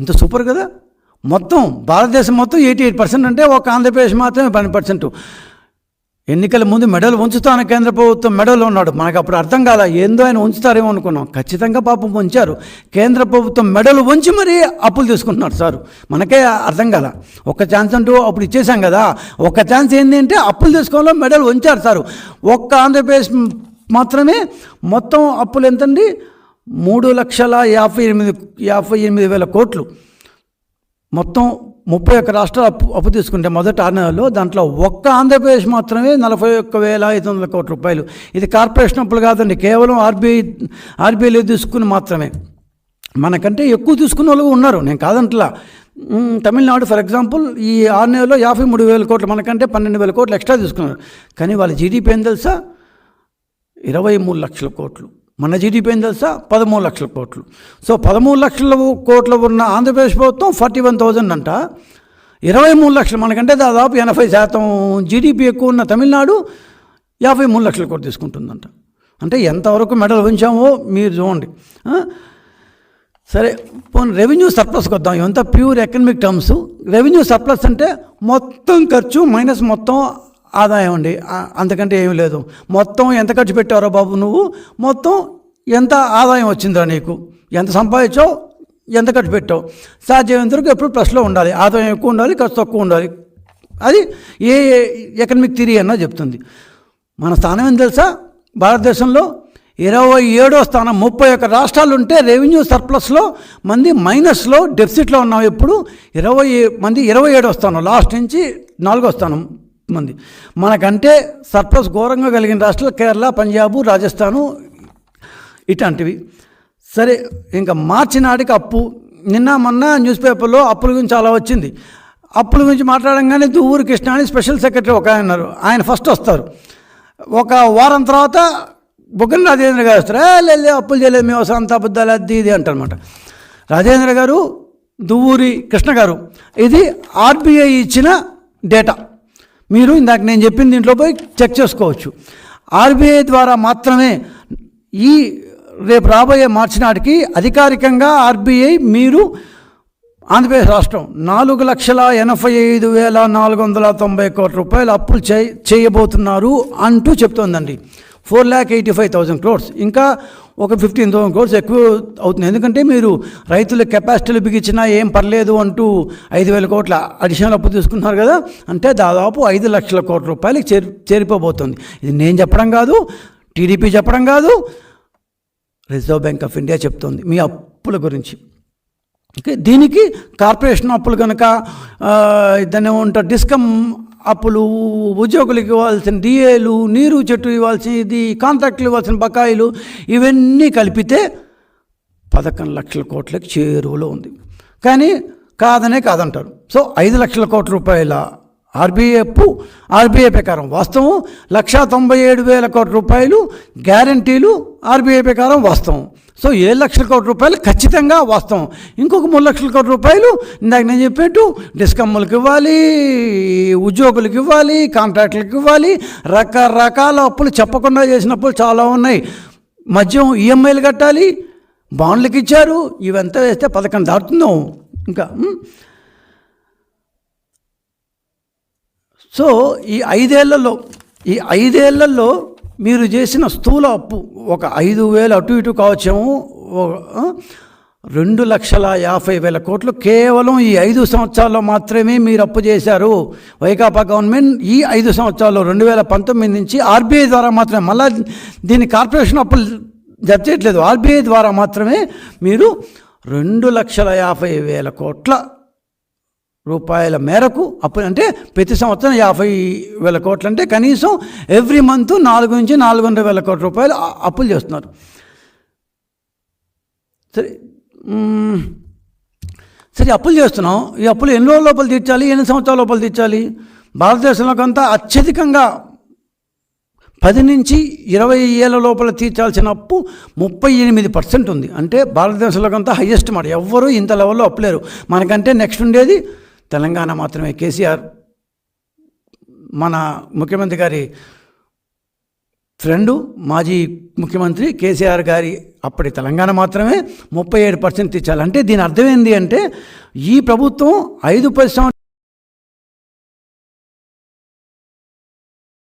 ఎంత సూపర్ కదా? మొత్తం భారతదేశం మొత్తం ఎయిటీ ఎయిట్ పర్సెంట్ అంటే ఒక ఆంధ్రప్రదేశ్ మాత్రమే పన్నెండు పర్సెంట్. ఎన్నికల ముందు మెడల్ ఉంచుతాను కేంద్ర ప్రభుత్వం మెడల్ ఉన్నాడు. మనకు అప్పుడు అర్థం కాల ఏందో ఆయన ఉంచుతారేమో అనుకున్నాం. ఖచ్చితంగా పాపం ఉంచారు. కేంద్ర ప్రభుత్వం మెడల్ ఉంచి మరీ అప్పులు తీసుకుంటున్నారు సార్. మనకే అర్థం కాల. ఒక్క ఛాన్స్ అంటూ అప్పుడు ఇచ్చేసాం కదా. ఒక్క ఛాన్స్ ఏంటి అంటే అప్పులు తీసుకోవాలో మెడల్ ఉంచారు సార్. ఒక్క ఆంధ్రప్రదేశ్ మాత్రమే మొత్తం అప్పులు ఎంతండి? మూడు లక్షల యాభై ఎనిమిది యాభై ఎనిమిది వేల కోట్లు. మొత్తం ముప్పై ఒక్క రాష్ట్రాలు అప్పు అప్పు తీసుకుంటే మొదటి ఆరు నెలల్లో దాంట్లో ఒక్క ఆంధ్రప్రదేశ్ మాత్రమే నలభై ఒక్క వేల ఐదు వందల కోట్ల రూపాయలు. ఇది కార్పొరేషన్ అప్పులు కాదండి కేవలం ఆర్బీఐ ఆర్బీఐలో తీసుకుని మాత్రమే. మనకంటే ఎక్కువ తీసుకున్న వాళ్ళు ఉన్నారు నేను కాదంటలా. తమిళనాడు ఫర్ ఎగ్జాంపుల్ ఈ ఆరు నెలలో యాభై మూడు వేల కోట్లు మనకంటే పన్నెండు వేల కోట్లు ఎక్స్ట్రా తీసుకున్నారు. కానీ వాళ్ళ జీడిపి ఏం తెలుసా? ఇరవై మూడు లక్షల కోట్లు. మన జీడిపి ఏం తెలుసా? పదమూడు లక్షల కోట్లు. సో పదమూడు లక్షల కోట్లు ఉన్న ఆంధ్రప్రదేశ్ ప్రభుత్వం ఫార్టీ వన్ థౌజండ్ అంట. ఇరవై మూడు లక్షలు మనకంటే దాదాపు ఎనభై శాతం జీడిపి ఎక్కువ ఉన్న తమిళనాడు యాభై మూడు లక్షల కోట్లు తీసుకుంటుందంట. అంటే ఎంతవరకు మెడల్ ఉంచామో మీరు చూడండి. సరే పోనీ రెవెన్యూ సర్ప్లస్కి వద్దాం ఇవంతా pure economic terms. Revenue surplus అంటే మొత్తం ఖర్చు మైనస్ మొత్తం ఆదాయం అండి. అంతకంటే ఏమీ లేదు. మొత్తం ఎంత ఖర్చు పెట్టారో బాబు నువ్వు? మొత్తం ఎంత ఆదాయం వచ్చిందో నీకు? ఎంత సంపాదించావు? ఎంత ఖర్చు పెట్టావు? సాధ్యమైనంత వరకు ఎప్పుడు ప్లస్లో ఉండాలి. ఆదాయం ఎక్కువ ఉండాలి ఖర్చు తక్కువ ఉండాలి. అది ఏ ఎకనమిక్ థిరీ అన్నా చెప్తుంది. మన స్థానం ఏం తెలుసా? భారతదేశంలో ఇరవై ఏడో స్థానం ముప్పై ఒక్క రాష్ట్రాలు ఉంటే రెవెన్యూ సర్ప్లస్లో మంది మైనస్లో డెఫిసిట్లో ఉన్నాం ఎప్పుడు. ఇరవై మంది ఇరవై ఏడో స్థానం లాస్ట్ నుంచి నాలుగో స్థానం. మంది. మనకంటే సర్ప్లస్ ఘోరంగా కలిగిన రాష్ట్రాలు కేరళ పంజాబు రాజస్థాను ఇట్లాంటివి. సరే ఇంకా మార్చి నాటికి అప్పు. నిన్న మొన్న న్యూస్ పేపర్లో అప్పుల గురించి చాలా వచ్చింది. అప్పుల గురించి మాట్లాడంగానే దువ్వూరు కృష్ణ అని స్పెషల్ సెక్రటరీ ఒక ఆయన ఉన్నారు. ఆయన ఫస్ట్ వస్తారు. ఒక వారం తర్వాత బుగ్గన రాజేంద్ర గారు వస్తారు. "ఏ, అప్పులు చేయలేదు మేము సంత అబద్ధాలు అది ఇది అంటారనమాట రాజేంద్ర గారు దువ్వూరి కృష్ణ గారు ఇది ఆర్బీఐ ఇచ్చిన డేటా. మీరు ఇందాక నేను చెప్పిన దీంట్లో పోయి చెక్ చేసుకోవచ్చు. ఆర్బీఐ ద్వారా మాత్రమే ఈ రేపు రాబోయే మార్చి నాటికి అధికారికంగా ఆర్బీఐ మీరు ఆంధ్రప్రదేశ్ రాష్ట్రం నాలుగు లక్షల ఎనభై ఐదు వేల నాలుగు వందల తొంభై కోట్ల రూపాయలు అప్పులు చేయబోతున్నారు అంటూ చెప్తోందండి. Four lakh eighty five thousand crores. ఇంకా ఒక ఫిఫ్టీన్ థౌసండ్ క్రోర్స్ ఎక్కువ అవుతుంది. ఎందుకంటే మీరు రైతుల కెపాసిటీలు బిగించినా ఏం పర్లేదు అంటూ ఐదు వేల కోట్ల అడిషనల్ అప్పు తీసుకున్నారు కదా అంటే దాదాపు ఐదు లక్షల కోట్ల రూపాయలకి చేరి చేరిపోబోతుంది. ఇది నేను చెప్పడం కాదు టీడీపీ చెప్పడం కాదు రిజర్వ్ బ్యాంక్ ఆఫ్ ఇండియా చెప్తోంది మీ అప్పుల గురించి. ఓకే దీనికి కార్పొరేషన్ అప్పులు కనుక దాన్ని ఉంటారు డిస్కమ్ అప్పులు ఉద్యోగులకు ఇవ్వాల్సిన డిఏలు నీరు చెట్టు ఇవ్వాల్సినది కాంట్రాక్టులు ఇవ్వాల్సిన బకాయిలు ఇవన్నీ కలిపితే పదకొండు లక్షల కోట్లకి చేరువలో ఉంది. కానీ కాదనే కాదంటారు. సో ఐదు లక్షల కోట్ల రూపాయల ఆర్బీఐ అప్పు ఆర్బీఐ ప్రకారం వాస్తవం. లక్షా తొంభై ఏడు వేల కోట్ల రూపాయలు గ్యారంటీలు ఆర్బీఐ ప్రకారం వాస్తవం. సో ఏడు లక్షల కోట్ల రూపాయలు ఖచ్చితంగా వాస్తవం. ఇంకొక మూడు లక్షల కోట్ల రూపాయలు ఇందాక నేను చెప్పినట్టు డిస్కమ్ములకు ఇవ్వాలి ఉద్యోగులకు ఇవ్వాలి కాంట్రాక్టులకు ఇవ్వాలి రకరకాల అప్పులు చెప్పకుండా చేసిన అప్పులు చాలా ఉన్నాయి. మద్యం ఈఎంఐలు కట్టాలి బాండ్లకు ఇచ్చారు ఇవంతా వేస్తే పథకం దాటుతుందో ఇంకా సో ఈ ఐదేళ్ళలో ఈ ఐదేళ్ళలో మీరు చేసిన స్థూల అప్పు ఒక ఐదు వేలు అటు ఇటు కావచ్చేమో రెండు లక్షల యాభై వేల కోట్లు కేవలం ఈ ఐదు సంవత్సరాల్లో మాత్రమే మీరు అప్పు చేశారు. వైకాపా గవర్నమెంట్ ఈ ఐదు సంవత్సరాల్లో రెండు వేల పంతొమ్మిది నుంచి ఆర్బీఐ ద్వారా మాత్రమే మళ్ళా దీన్ని కార్పొరేషన్ అప్పులు జప్ చేయట్లేదు. ఆర్బీఐ ద్వారా మాత్రమే మీరు రెండు లక్షల యాభై వేల కోట్ల రూపాయల మేరకు అప్పు అంటే ప్రతి సంవత్సరం యాభై వేల కోట్లు అంటే కనీసం ఎవ్రీ మంత్ నాలుగు నుంచి నాలుగున్నర వేల కోట్ల రూపాయలు అప్పులు చేస్తున్నారు. సరే సరే అప్పులు చేస్తున్నాం. ఈ అప్పులు ఎన్ని రోజుల లోపల తీర్చాలి? ఎన్ని సంవత్సరాల లోపల తీర్చాలి? భారతదేశంలో కొంత అత్యధికంగా పది నుంచి ఇరవై ఏళ్ళ లోపల తీర్చాల్సిన అప్పు ముప్పై ఎనిమిది పర్సెంట్ ఉంది. అంటే భారతదేశంలో కొంత హయ్యెస్ట్ మాట ఎవ్వరూ ఇంత లెవెల్లో అప్పులేరు. మనకంటే నెక్స్ట్ ఉండేది తెలంగాణ మాత్రమే. కేసీఆర్ మన ముఖ్యమంత్రి గారి ఫ్రెండు మాజీ ముఖ్యమంత్రి కేసీఆర్ గారి అప్పటి తెలంగాణ మాత్రమే ముప్పై ఏడు పర్సెంట్ ఇచ్చాలి అంటే దీని అర్థం ఏంటి అంటే ఈ ప్రభుత్వం ఐదు పది